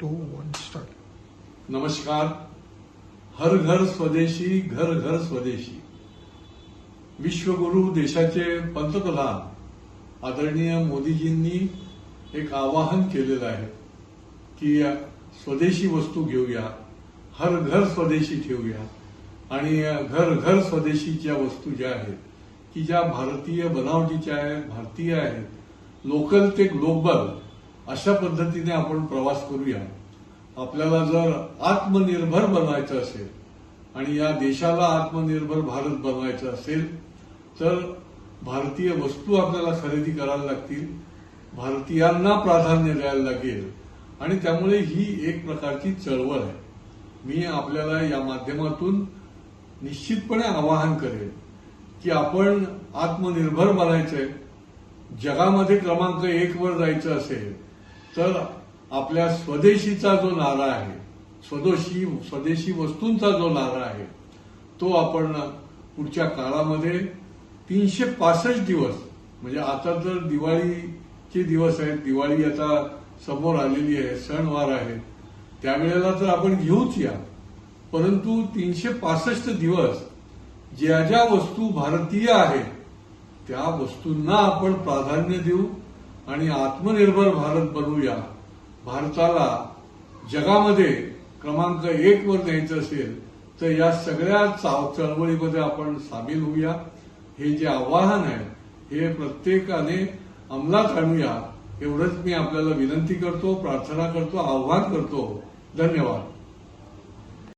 To one start नमस्कार. हर घर स्वदेशी घर घर स्वदेशी. विश्वगुरु देशाचे पंतप्रधान आदरणीय मोदीजींनी एक आवाहन केलेलं आहे की स्वदेशी वस्तू घेऊया हर घर स्वदेशी ठेवूया आणि घर घर स्वदेशीच्या वस्तू ज्या आहेत की ज्या भारतीय बनावटीच्या आहेत भारतीय आहेत लोकल ते ग्लोबल अशा पद्धतीने आपण प्रवास करूया. आपल्याला जर आत्मनिर्भर बनायचं असेल आणि या देशाला आत्मनिर्भर भारत बनवायचं असेल तर भारतीय वस्तू आपल्याला खरेदी करायला लागतील भारतीयांना प्राधान्य द्यायला लागेल आणि त्यामुळे ही एक प्रकारची चळवळ आहे. मी आपल्याला या माध्यमातून निश्चितपणे आवाहन करेन की आपण आत्मनिर्भर बनायचंय जगामध्ये क्रमांक एक वर जायचं असेल तर आपल्या स्वदेशीचा जो नारा आहे स्वदेशी स्वदेशी वस्तूंचा जो नारा आहे तो आपण पुढच्या काळामध्ये तीनशे पासष्ट दिवस म्हणजे आता जर दिवाळीचे दिवस आहेत दिवाळी आता समोर आलेली आहे सणवार आहेत त्यावेळेला तर आपण घेऊच या. परंतु तीनशे पासष्ट दिवस ज्या ज्या वस्तू भारतीय आहेत त्या वस्तूंना आपण प्राधान्य देऊ आणि आत्मनिर्भर भारत बनवूया. भारताला जगामध्ये क्रमांक एक वर न्यायचं असेल तर या सगळ्या चळवळीमध्ये आपण सामील होऊया. हे जे आव्हान आहे हे प्रत्येकाने अंमलात आणूया एवढंच मी आपल्याला विनंती करतो प्रार्थना करतो आव्हान करतो. धन्यवाद.